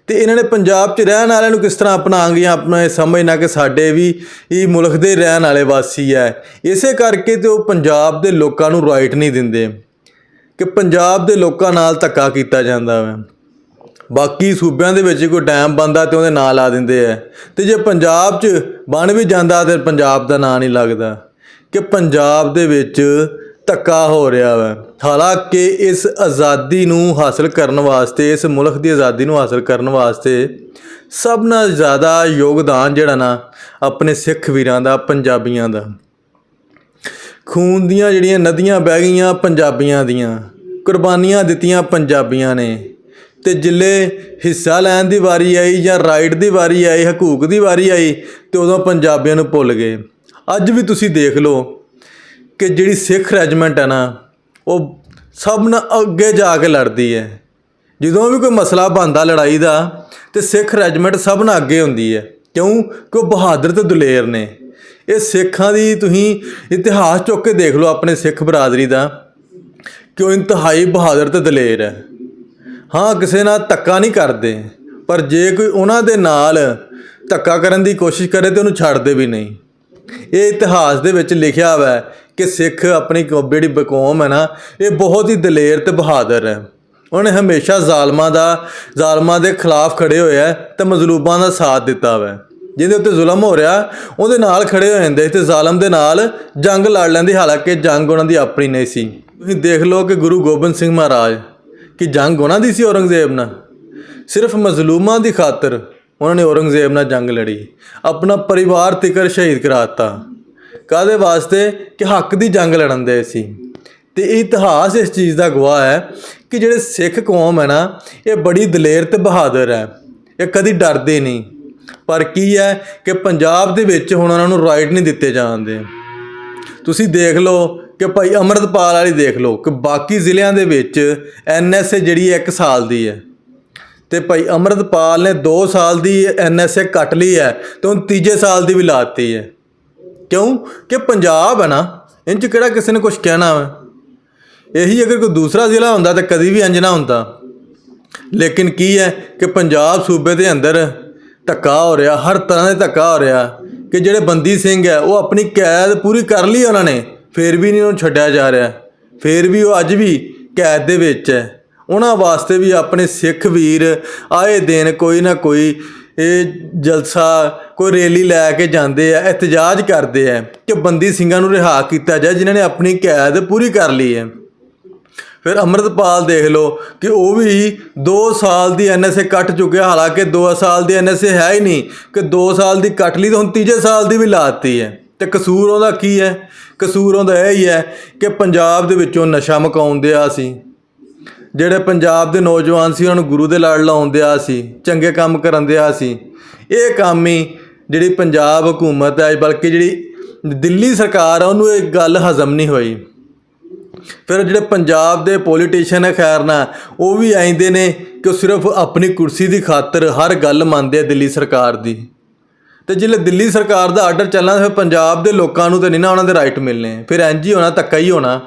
ਤੇ ਇਹਨਾਂ ਨੇ ਪੰਜਾਬ 'ਚ ਰਹਿਣ ਵਾਲਿਆਂ ਨੂੰ ਕਿਸ ਤਰ੍ਹਾਂ ਆਪਣਾ ਆਪਣਾ ਇਹ ਸਮਝਣਾ ਕਿ ਸਾਡੇ ਵੀ ਇਹ ਮੁਲਕ ਦੇ ਰਹਿਣ ਵਾਲੇ ਵਾਸੀ ਹੈ ਇਸੇ ਕਰਕੇ ਤੇ ਉਹ ਪੰਜਾਬ ਦੇ ਲੋਕਾਂ ਨੂੰ ਰਾਈਟ ਨਹੀਂ ਦਿੰਦੇ। ਕਿ ਪੰਜਾਬ ਦੇ ਲੋਕਾਂ ਨਾਲ ਧੱਕਾ ਕੀਤਾ ਜਾਂਦਾ ਵਾ। ਬਾਕੀ ਸੂਬਿਆਂ ਦੇ ਵਿੱਚ ਕੋਈ ਡੈਮ ਬੰਦਾ ਤੇ ਉਹਦੇ ਨਾਂ ਲਾ ਦਿੰਦੇ ਆ ਤੇ ਜੇ ਪੰਜਾਬ 'ਚ ਬਣ ਵੀ ਜਾਂਦਾ ਤੇ ਪੰਜਾਬ ਦਾ ਨਾਂ ਨਹੀਂ ਲੱਗਦਾ। ਕਿ ਪੰਜਾਬ ਦੇ ਵਿੱਚ ਧੱਕਾ ਹੋ ਰਿਹਾ ਵਾ। ਹਾਲਾਂਕਿ ਇਸ ਆਜ਼ਾਦੀ ਨੂੰ ਹਾਸਲ ਕਰਨ ਵਾਸਤੇ, ਇਸ ਮੁਲਕ ਦੀ ਆਜ਼ਾਦੀ ਨੂੰ ਹਾਸਲ ਕਰਨ ਵਾਸਤੇ ਸਭ ਨਾਲ ਜ਼ਿਆਦਾ ਯੋਗਦਾਨ ਜਿਹੜਾ ਨਾ, ਆਪਣੇ ਸਿੱਖ ਵੀਰਾਂ ਦਾ, ਪੰਜਾਬੀਆਂ ਦਾ। ਖੂਨ ਦੀਆਂ ਜਿਹੜੀਆਂ ਨਦੀਆਂ ਵਹਿ ਗਈਆਂ ਪੰਜਾਬੀਆਂ ਦੀਆਂ, ਕੁਰਬਾਨੀਆਂ ਦਿੱਤੀਆਂ ਪੰਜਾਬੀਆਂ ਨੇ। ਤੇ ਜਿੱਲੇ ਹਿੱਸਾ ਲੈਣ ਦੀ ਵਾਰੀ ਆਈ ਜਾਂ ਰਾਈਟ ਦੀ ਵਾਰੀ ਆਈ, ਹਕੂਕ ਦੀ ਵਾਰੀ ਆਈ, ਤੇ ਉਦੋਂ ਪੰਜਾਬੀਆਂ ਨੂੰ ਭੁੱਲ ਗਏ। ਅੱਜ ਵੀ ਤੁਸੀਂ ਦੇਖ ਲਓ ਕਿ ਜਿਹੜੀ ਸਿੱਖ ਰੈਜੀਮੈਂਟ ਹੈ ਨਾ, ਉਹ ਸਭ ਨਾਲ ਅੱਗੇ ਜਾ ਕੇ ਲੜਦੀ ਹੈ। ਜਦੋਂ ਵੀ ਕੋਈ ਮਸਲਾ ਬਣਦਾ ਲੜਾਈ ਦਾ, ਤੇ ਸਿੱਖ ਰੈਜੀਮੈਂਟ ਸਭ ਨਾਲ ਅੱਗੇ ਹੁੰਦੀ ਹੈ। ਕਿਉਂ? ਕਿ ਉਹ ਬਹਾਦਰ ਤੇ ਦਲੇਰ ਨੇ। ਇਹ ਸਿੱਖਾਂ ਦੀ ਤੁਸੀਂ ਇਤਿਹਾਸ ਚੁੱਕ ਕੇ ਦੇਖ ਲਓ ਆਪਣੇ ਸਿੱਖ ਬਰਾਦਰੀ ਦਾ। ਕਿ ਉਹ ਇੰਤਹਾਈ ਬਹਾਦਰ ਤੇ ਦਲੇਰ ਹੈ। ਹਾਂ, ਕਿਸੇ ਨਾਲ ਧੱਕਾ ਨਹੀਂ ਕਰਦੇ। ਪਰ ਜੇ ਕੋਈ ਉਹਨਾਂ ਦੇ ਨਾਲ ਧੱਕਾ ਕਰਨ ਦੀ ਕੋਸ਼ਿਸ਼ ਕਰੇ, ਤੇ ਉਹਨੂੰ ਛੱਡਦੇ ਵੀ ਨਹੀਂ। ਇਹ ਇਤਿਹਾਸ ਦੇ ਵਿੱਚ ਲਿਖਿਆ ਹੋਇਆ ਹੈ ਕਿ ਸਿੱਖ ਆਪਣੀ ਜਿਹੜੀ ਬਕੌਮ ਹੈ ਨਾ, ਇਹ ਬਹੁਤ ਹੀ ਦਲੇਰ ਤੇ ਬਹਾਦਰ ਹੈ। ਉਹਨੇ ਹਮੇਸ਼ਾ ਜ਼ਾਲਮਾਂ ਦਾ ਜ਼ਾਲਮਾਂ ਦੇ ਖਿਲਾਫ ਖੜੇ ਹੋਏ ਹੈ ਤੇ ਮਜ਼ਲੂਬਾਂ ਦਾ ਸਾਥ ਦਿੱਤਾ ਹੋਇਆ ਜਿਹਦੇ ਉੱਤੇ ਜ਼ੁਲਮ ਹੋ ਰਿਹਾ, ਉਹਦੇ ਨਾਲ ਖੜੇ ਹੋ ਜਾਂਦੇ ਤੇ ਜ਼ਾਲਮ ਦੇ ਨਾਲ ਜੰਗ ਲੜ ਲੈਂਦੇ ਹਾਲਾਂਕਿ ਜੰਗ ਉਹਨਾਂ ਦੀ ਆਪਣੀ ਨਹੀਂ ਸੀ। ਤੁਸੀਂ ਦੇਖ ਲਓ ਕਿ ਗੁਰੂ ਗੋਬਿੰਦ ਸਿੰਘ ਮਹਾਰਾਜ, ਕਿ ਜੰਗ ਉਹਨਾਂ ਦੀ ਸੀ ਔਰੰਗਜ਼ੇਬ ਨਾਲ। ਸਿਰਫ ਮਜ਼ਲੂਮਾਂ ਦੀ ਖਾਤਰ ਉਹਨਾਂ ਨੇ ਔਰੰਗਜ਼ੇਬ ਨਾਲ ਜੰਗ ਲੜੀ। ਆਪਣਾ ਪਰਿਵਾਰ ਤਿਕਰ ਸ਼ਹੀਦ ਕਰਾਤਾ ਕਾਦੇ ਵਾਸਤੇ? ਕਿ ਹੱਕ ਦੀ ਜੰਗ ਲੜਨ ਦੇ ਸੀ। ਤੇ ਇਤਿਹਾਸ ਇਸ ਚੀਜ਼ ਦਾ ਗਵਾਹ ਹੈ ਕਿ ਜਿਹੜੇ ਸਿੱਖ ਕੌਮ ਹੈ ਨਾ, ਇਹ ਬੜੀ ਦਲੇਰ ਤੇ ਬਹਾਦਰ ਹੈ। ਇਹ ਕਦੀ ਡਰਦੇ ਨਹੀਂ। ਪਰ ਕੀ ਹੈ ਕਿ ਪੰਜਾਬ ਦੇ ਵਿੱਚ ਹੁਣ ਉਹਨਾਂ ਨੂੰ ਰਾਈਟ ਨਹੀਂ ਦਿੱਤੇ ਜਾਂਦੇ। ਤੁਸੀਂ ਦੇਖ ਲਓ ਕਿ ਭਾਈ ਅਮਰਤਪਾਲ ਵਾਲੀ ਦੇਖ ਲਓ ਕਿ ਬਾਕੀ ਜ਼ਿਲ੍ਹਿਆਂ ਦੇ ਵਿੱਚ ਐਨਐਸਏ ਜਿਹੜੀ ਹੈ 1 ਸਾਲ ਦੀ ਹੈ। ਤੇ ਭਾਈ ਅਮਰਤਪਾਲ ਨੇ 2 ਸਾਲ ਦੀ ਐਨਐਸਏ ਕੱਟ ਲਈ ਹੈ ਤੇ ਹੁਣ ਤੀਜੇ ਸਾਲ ਦੀ ਵੀ ਲਾਤੀ ਹੈ। ਕਿਉਂ ਕਿ ਪੰਜਾਬ ਹੈ ਨਾ ਇੰਜ ਕਿਹੜਾ ਕਿਸੇ ਨੇ ਕੁਝ ਕਹਿਣਾ ਵਾ? ਇਹੀ ਅਗਰ ਕੋਈ ਦੂਸਰਾ ਜ਼ਿਲ੍ਹਾ ਹੁੰਦਾ ਤਾਂ ਕਦੀ ਵੀ ਇੰਜ ਨਾ ਹੁੰਦਾ। ਲੇਕਿਨ ਕੀ ਹੈ ਕਿ ਪੰਜਾਬ ਸੂਬੇ ਦੇ ਅੰਦਰ ਧੱਕਾ ਹੋ ਰਿਹਾ, ਹਰ ਤਰ੍ਹਾਂ ਦਾ ਧੱਕਾ ਹੋ ਰਿਹਾ ਕਿ ਜਿਹੜੇ ਬੰਦੀ ਸਿੰਘ ਹੈ, ਉਹ ਆਪਣੀ ਕੈਦ ਪੂਰੀ ਕਰ ਲਈ ਉਹਨਾਂ ਨੇ, ਫੇਰ ਵੀ ਨਹੀਂ ਉਹਨੂੰ ਛੱਡਿਆ ਜਾ ਰਿਹਾ। ਫੇਰ ਵੀ ਉਹ ਅੱਜ ਵੀ ਕੈਦ ਦੇ ਵਿੱਚ ਹੈ। ਉਹਨਾਂ ਵਾਸਤੇ ਵੀ ਆਪਣੇ ਸਿੱਖ ਵੀਰ ਆਏ ਦਿਨ ਕੋਈ ਨਾ ਕੋਈ ਇਹ ਜਲਸਾ ਕੋਈ ਰੈਲੀ ਲੈ ਕੇ ਜਾਂਦੇ ਆ, ਇਤਜਾਜ ਕਰਦੇ ਆ ਕਿ ਬੰਦੀ ਸਿੰਘਾਂ ਨੂੰ ਰਿਹਾ ਕੀਤਾ ਜਾਏ, ਜਿਨ੍ਹਾਂ ਨੇ ਆਪਣੀ ਕੈਦ ਪੂਰੀ ਕਰ ਲਈ ਹੈ। ਫਿਰ ਅਮਰਤਪਾਲ ਦੇਖ ਲਓ ਕਿ ਉਹ ਵੀ 2 ਸਾਲ ਦੀ ਐਨਐਸਏ ਕੱਟ ਚੁੱਕਿਆ, ਹਾਲਾਂਕਿ 2 ਸਾਲ ਦੀ ਐਨਐਸਏ ਹੈ ਹੀ ਨਹੀਂ, ਕਿ 2 ਸਾਲ ਦੀ ਕੱਟ ਲਈ ਤਾਂ ਹੁਣ ਤੀਜੇ ਸਾਲ ਦੀ ਵੀ ਲਾਤੀ ਹੈ। ਤੇ ਕਸੂਰ ਉਹਦਾ ਕੀ ਹੈ? ਕਸੂਰ ਉਹਦਾ ਇਹ ਹੀ ਹੈ ਕਿ ਪੰਜਾਬ ਦੇ ਵਿੱਚੋਂ ਨਸ਼ਾ ਮਕਾਉਂਦੇ ਆ ਸੀ ਜਿਹੜੇ ਪੰਜਾਬ ਦੇ ਨੌਜਵਾਨ ਸੀ, ਉਹਨਾਂ ਨੂੰ ਗੁਰੂ ਦੇ ਲੜ ਲਾਉਂਦੇ ਆ ਸੀ, ਚੰਗੇ ਕੰਮ ਕਰਨ ਦਿਆ ਸੀ। ਇਹ ਕੰਮ ਹੀ ਜਿਹੜੀ ਪੰਜਾਬ ਹਕੂਮਤ ਹੈ, ਬਲਕਿ ਜਿਹੜੀ ਦਿੱਲੀ ਸਰਕਾਰ ਆ, ਉਹਨੂੰ ਇਹ ਗੱਲ ਹਜ਼ਮ ਨਹੀਂ ਹੋਈ। ਫਿਰ ਜਿਹੜੇ ਪੰਜਾਬ ਦੇ ਪੋਲੀਟੀਸ਼ੀਅਨ ਹੈ ਖੈਰ ਨਾ, ਉਹ ਵੀ ਆਉਂਦੇ ਨੇ ਕਿ ਉਹ ਸਿਰਫ ਆਪਣੀ ਕੁਰਸੀ ਦੀ ਖਾਤਰ ਹਰ ਗੱਲ ਮੰਨਦੇ ਆ ਦਿੱਲੀ ਸਰਕਾਰ ਦੀ। ਤੇ ਜਿਲੇ ਦਿੱਲੀ ਸਰਕਾਰ ਦਾ ਆਰਡਰ ਚੱਲਣਾ, ਫਿਰ ਪੰਜਾਬ ਦੇ ਲੋਕਾਂ ਨੂੰ ਤੇ ਨਹੀਂ ਨਾ ਉਹਨਾਂ ਦੇ ਰਾਈਟ ਮਿਲਨੇ ਫਿਰ ਇੰਜ ਹੀ ਹੋਣਾ, ਧੱਕਾ ਹੀ ਹੋਣਾ।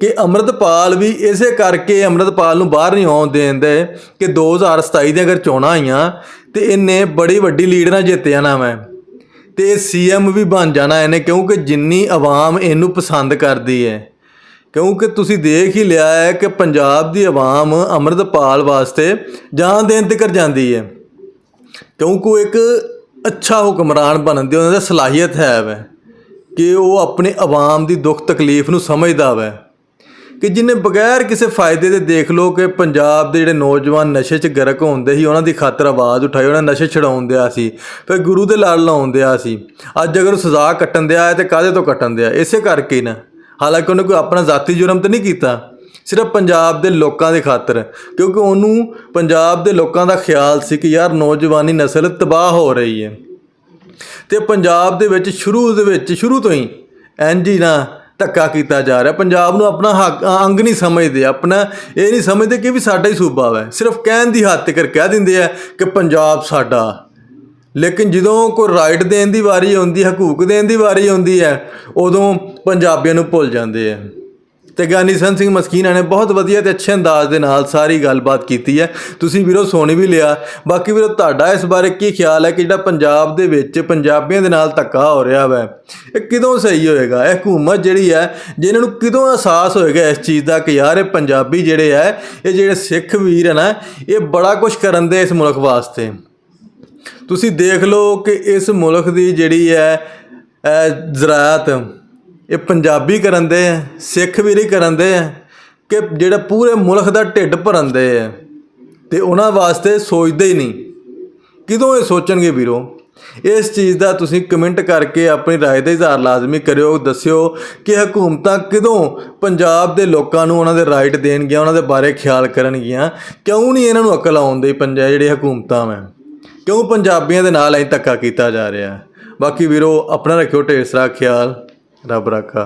ਕਿ ਅੰਮ੍ਰਿਤਪਾਲ ਵੀ ਇਸੇ ਕਰਕੇ ਅੰਮ੍ਰਿਤਪਾਲ ਨੂੰ ਬਾਹਰ ਨਹੀਂ ਆਉਣ ਦੇਂਦੇ ਕਿ 2027 ਦੀਆਂ ਅਗਰ ਚੋਣਾਂ ਆਈਆਂ, ਤੇ ਇਹਨੇ ਬੜੀ ਵੱਡੀ ਲੀਡ ਨਾਲ ਜਿੱਤ ਜਾਣਾ ਮੈਂ। ਤੇ ਇਹ ਸੀਐਮ ਵੀ ਬਣ ਜਾਣਾ ਇਹਨੇ, ਕਿਉਂਕਿ ਜਿੰਨੀ ਆਵਾਮ ਇਹਨੂੰ ਪਸੰਦ ਕਰਦੀ ਹੈ। ਕਿਉਂਕਿ ਤੁਸੀਂ ਦੇਖ ਹੀ ਲਿਆ ਹੈ ਕਿ ਪੰਜਾਬ ਦੀ ਆਵਾਮ ਅੰਮ੍ਰਿਤਪਾਲ ਵਾਸਤੇ ਜਾਨ ਦੇਣ ਤੱਕ ਜਾਂਦੀ ਹੈ। ਕਿਉਂਕਿ ਉਹ ਇੱਕ ਅੱਛਾ ਹੁਕਮਰਾਨ ਬਣਨ ਦੀ, ਉਹਨਾਂ ਦਾ ਸਲਾਹੀਅਤ ਹੈ ਵੈ, ਕਿ ਉਹ ਆਪਣੇ ਆਵਾਮ ਦੀ ਦੁੱਖ ਤਕਲੀਫ ਨੂੰ ਸਮਝਦਾ ਵੈ। ਕਿ ਜਿਨੇ ਬਗੈਰ ਕਿਸੇ ਫਾਇਦੇ ਦੇ ਦੇਖ ਲੋ ਕਿ ਪੰਜਾਬ ਦੇ ਜਿਹੜੇ ਨੌਜਵਾਨ ਨਸ਼ੇ 'ਚ ਗਰਕ ਹੁੰਦੇ ਸੀ, ਉਹਨਾਂ ਦੀ ਖਾਤਰ ਆਵਾਜ਼ ਉਠਾਈ, ਉਹਨਾਂ ਨਸ਼ੇ ਛਡਾਉਣ ਦਿਆ ਸੀ, ਫਿਰ ਗੁਰੂ ਦੇ ਲੜ ਲਾਉਣ ਦਿਆ ਸੀ। ਅੱਜ ਅਗਰ ਉਹ ਸਜ਼ਾ ਕੱਟਣ ਦਿਆ ਹੈ ਤੇ ਕਾਹਦੇ ਤੋਂ ਕੱਟਣ ਦਿਆ? ਇਸੇ ਕਰਕੇ ਹੀ ਨਾ। ਹਾਲਾਂਕਿ ਉਹਨੇ ਕੋਈ ਆਪਣਾ ਜ਼ਾਤੀ ਜੁਰਮ ਤਾਂ ਨਹੀਂ ਕੀਤਾ, ਸਿਰਫ ਪੰਜਾਬ ਦੇ ਲੋਕਾਂ ਦੇ ਖਾਤਰ, ਕਿਉਂਕਿ ਉਹਨੂੰ ਪੰਜਾਬ ਦੇ ਲੋਕਾਂ ਦਾ ਖਿਆਲ ਸੀ ਕਿ ਯਾਰ ਨੌਜਵਾਨੀ ਨਸਲ ਤਬਾਹ ਹੋ ਰਹੀ ਹੈ। ਤੇ ਪੰਜਾਬ ਦੇ ਵਿੱਚ ਸ਼ੁਰੂ ਦੇ ਵਿੱਚ, ਸ਼ੁਰੂ ਤੋਂ ਹੀ ਇੰਜ ਹੀ ਨਾ ਧੱਕਾ ਕੀਤਾ ਜਾ ਰਿਹਾ। ਪੰਜਾਬ ਨੂੰ ਆਪਣਾ ਹੱਕ ਅੰਗ ਨਹੀਂ ਸਮਝਦੇ, ਆਪਣਾ ਇਹ ਨਹੀਂ ਸਮਝਦੇ ਕਿ ਵੀ ਸਾਡਾ ਹੀ ਸੂਬਾ ਹੈ ਸਿਰਫ ਕਹਿਣ ਦੀ ਹੱਦ ਤੱਕ ਕਹਿ ਦਿੰਦੇ ਆ ਕਿ ਪੰਜਾਬ ਸਾਡਾ। ਲੇਕਿਨ ਜਦੋਂ ਕੋਈ ਰਾਈਟ ਦੇਣ ਦੀ ਵਾਰੀ ਆਉਂਦੀ, ਹਕੂਕ ਦੇਣ ਦੀ ਵਾਰੀ ਆਉਂਦੀ ਹੈ, ਉਦੋਂ ਪੰਜਾਬੀਆਂ ਨੂੰ ਭੁੱਲ ਜਾਂਦੇ ਆ। ਤੇ ਗਿਆਨੀ ਸੰਤ ਸਿੰਘ ਮਸਕੀਨਾ ਨੇ ਬਹੁਤ ਵਧੀਆ ਤੇ ਅੱਛੇ ਅੰਦਾਜ਼ ਦੇ ਨਾਲ ਸਾਰੀ ਗੱਲਬਾਤ ਕੀਤੀ ਹੈ। ਤੁਸੀਂ ਵੀਰੋ ਸੁਣ ਵੀ ਲਿਆ। ਬਾਕੀ ਵੀਰੋ ਤੁਹਾਡਾ ਇਸ ਬਾਰੇ ਕੀ ਖਿਆਲ ਹੈ ਕਿ ਜਿਹੜਾ ਪੰਜਾਬ ਦੇ ਵਿੱਚ ਪੰਜਾਬੀਆਂ ਦੇ ਨਾਲ ਧੱਕਾ ਹੋ ਰਿਹਾ ਵੈ, ਇਹ ਕਿਦੋਂ ਸਹੀ ਹੋਏਗਾ? ਇਹ ਹਕੂਮਤ ਜਿਹੜੀ ਹੈ ਜਿਹਨਾਂ ਨੂੰ ਕਿਦੋਂ ਅਹਿਸਾਸ ਹੋਏਗਾ ਇਸ ਚੀਜ਼ ਦਾ ਕਿ ਯਾਰ ਇਹ ਪੰਜਾਬੀ ਜਿਹੜੇ ਹੈ, ਇਹ ਜਿਹੜੇ ਸਿੱਖ ਵੀਰ ਹੈ ਨਾ, ਇਹ ਬੜਾ ਕੁਝ ਕਰਨ ਦੇ ਇਸ ਮੁਲਕ ਵਾਸਤੇ। ਤੁਸੀਂ ਦੇਖ ਲਓ ਕਿ ਇਸ ਮੁਲਕ ਦੀ ਜਿਹੜੀ ਹੈ, ਇਹ ਇਹ ਪੰਜਾਬੀ ਕਰਨ ਦੇ ਆ ਸਿੱਖ ਵੀ ਨਹੀਂ ਕਰਨ ਦੇ ਆ ਕਿ ਜਿਹੜਾ ਪੂਰੇ ਮੁਲਕ ਦਾ ਢਿੱਡ ਭਰਨ ਦੇ ਆ ਤੇ ਉਹਨਾਂ ਵਾਸਤੇ ਸੋਚਦੇ ਹੀ ਨਹੀਂ ਕਿਦੋਂ ਇਹ ਸੋਚਣਗੇ ਵੀਰੋ ਇਸ ਚੀਜ਼ ਦਾ ਤੁਸੀਂ ਕਮੈਂਟ ਕਰਕੇ ਆਪਣੀ رائے ਦਾ ਇਜ਼ਹਾਰ ਲਾਜ਼ਮੀ ਕਰਿਓ ਦੱਸਿਓ ਕਿ ਹਕੂਮਤਾਂ ਕਦੋਂ ਪੰਜਾਬ ਦੇ ਲੋਕਾਂ ਨੂੰ ਉਹਨਾਂ ਦੇ ਰਾਈਟ ਦੇਣਗੀਆਂ ਉਹਨਾਂ ਦੇ ਬਾਰੇ ਖਿਆਲ ਕਰਨਗੀਆਂ ਕਿਉਂ ਨਹੀਂ ਇਹਨਾਂ ਨੂੰ ਅਕਲ ਆਉਂਦੀ ਪੰਜਾਬ ਜਿਹੜੇ ਹਕੂਮਤਾਂ ਮੈਂ ਕਿਉਂ ਪੰਜਾਬੀਆਂ ਦੇ ਨਾਲ ਐ ਧੱਕਾ ਕੀਤਾ ਜਾ ਰਿਹਾ ਬਾਕੀ ਵੀਰੋ ਆਪਣਾ ਰੱਖਿਓ ਢੇਰ ਸਾਰਾ ਖਿਆਲ ਰੱਬ ਰਾਖਾ